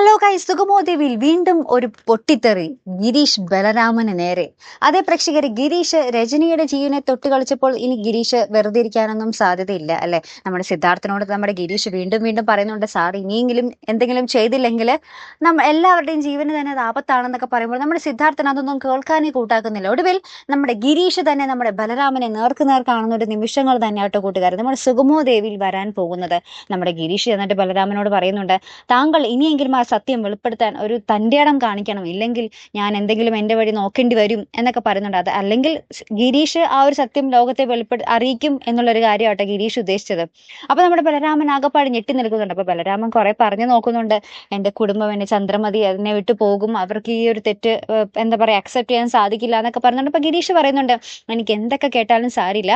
Hello കൈ സുഗമോദേവിയിൽ വീണ്ടും ഒരു പൊട്ടിത്തെറി. ഗിരീഷ് ബലരാമന് നേരെ. അതേ പ്രേക്ഷകർ ഗിരീഷ് രജനിയുടെ ജീവനെ തൊട്ട് കളിച്ചപ്പോൾ ഇനി ഗിരീഷ് വെറുതെ ഇരിക്കാനൊന്നും സാധ്യതയില്ല അല്ലെ? നമ്മുടെ സിദ്ധാർത്ഥനോട് നമ്മുടെ ഗിരീഷ് വീണ്ടും വീണ്ടും പറയുന്നുണ്ട് സാർ ഇനിയെങ്കിലും എന്തെങ്കിലും ചെയ്തില്ലെങ്കിൽ നമ്മ എല്ലാവരുടെയും ജീവന് തന്നെ അത് ആപത്താണെന്നൊക്കെ പറയുമ്പോൾ നമ്മുടെ സിദ്ധാർത്ഥൻ അതൊന്നും കേൾക്കാനേ കൂട്ടാക്കുന്നില്ല. ഒടുവിൽ നമ്മുടെ ഗിരീഷ് തന്നെ നമ്മുടെ ബലരാമനെ നേർക്ക് നേർ കാണുന്ന ഒരു നിമിഷങ്ങൾ തന്നെ ആട്ടോ കൂട്ടുകാർ നമ്മുടെ സുഗമോദേവിയിൽ വരാൻ പോകുന്നത്. നമ്മുടെ ഗിരീഷ് എന്നിട്ട് ബലരാമനോട് പറയുന്നുണ്ട് താങ്കൾ ഇനിയെങ്കിലും ആ സത്യം വെളിപ്പെടുത്താൻ ഒരു തന്റേടം കാണിക്കണം. ഇല്ലെങ്കിൽ ഞാൻ എന്തെങ്കിലും എന്റെ വഴി നോക്കേണ്ടി വരും എന്നൊക്കെ പറയുന്നുണ്ട്. അത് അല്ലെങ്കിൽ ഗിരീഷ് ആ ഒരു സത്യം ലോകത്തെ വെളിപ്പെടു അറിയിക്കും എന്നുള്ളൊരു കാര്യമാട്ടെ ഗിരീഷ് ഉദ്ദേശിച്ചത്. അപ്പൊ നമ്മുടെ ബലരാമൻ ആകപ്പാട് ഞെട്ടി നിൽക്കുന്നുണ്ട്. അപ്പൊ ബലരാമൻ കുറെ പറഞ്ഞു നോക്കുന്നുണ്ട്. എന്റെ കുടുംബം എന്നെ ചന്ദ്രമതി അതിനെ വിട്ടു പോകും. അവർക്ക് ഈ ഒരു തെറ്റ് എന്താ പറയാ അക്സെപ്റ്റ് ചെയ്യാൻ സാധിക്കില്ല എന്നൊക്കെ പറയുന്നുണ്ട് അപ്പൊ ഗിരീഷ് പറയുന്നുണ്ട് എനിക്ക് എന്തൊക്കെ കേട്ടാലും സാരില്ല.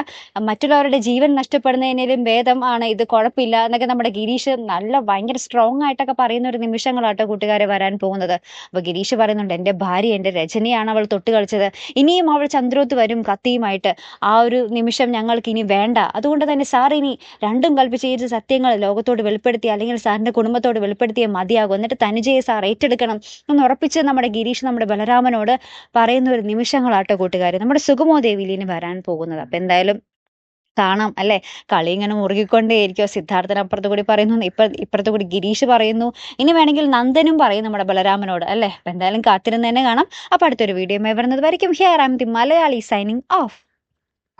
മറ്റുള്ളവരുടെ ജീവൻ നഷ്ടപ്പെടുന്നതിനും ഭേദം ആണ്. ഇത് കുഴപ്പമില്ല എന്നൊക്കെ നമ്മുടെ ഗിരീഷ് നല്ല ഭയങ്കര സ്ട്രോങ് ആയിട്ടൊക്കെ പറയുന്ന ഒരു നിമിഷങ്ങളാട്ടോ കൂട്ടുകാരെ വരാൻ പോകുന്നത്. അപ്പൊ ഗിരീഷ് പറയുന്നുണ്ട് എന്റെ ഭാര്യ എന്റെ രചനയാണ് അവൾ തൊട്ട് കളിച്ചത്. ഇനിയും അവൾ ചന്ദ്രോത്ത് വരും കത്തിയുമായിട്ട്. ആ ഒരു നിമിഷം ഞങ്ങൾക്ക് ഇനി വേണ്ട. അതുകൊണ്ട് തന്നെ സാർ ഇനി രണ്ടും കൽപ്പിച്ച് ഈ സത്യങ്ങൾ ലോകത്തോട് വെളിപ്പെടുത്തി അല്ലെങ്കിൽ സാറിന്റെ കുടുംബത്തോട് വെളിപ്പെടുത്തിയേ മതിയാകും. എന്നിട്ട് തനുജയെ സാർ ഏറ്റെടുക്കണം. എന്ന് ഉറപ്പിച്ച് നമ്മുടെ ഗിരീഷ് നമ്മുടെ ബലരാമനോട് പറയുന്ന ഒരു നിമിഷങ്ങളാട്ടോ കൂട്ടുകാർ നമ്മുടെ സുഗമോദേവിയിൽ ഇനി വരാൻ പോകുന്നത്. അപ്പൊ എന്തായാലും കാണാം അല്ലെ? കളി ഇങ്ങനെ മുറുകിക്കൊണ്ടേയിരിക്കോ. സിദ്ധാർത്ഥൻ അപ്പുറത്ത് കൂടി പറയുന്നു ഇപ്പം ഇപ്പുറത്ത് കൂടി ഗിരീഷ് പറയുന്നു. ഇനി വേണമെങ്കിൽ നന്ദനും പറയും നമ്മുടെ ബലരാമനോട് അല്ലെ? എന്തായാലും കാത്തിരുന്ന് തന്നെ കാണാം. അപ്പൊ അടുത്തൊരു വീഡിയോ വരുന്നത് വരയ്ക്കും here am the Malayali signing off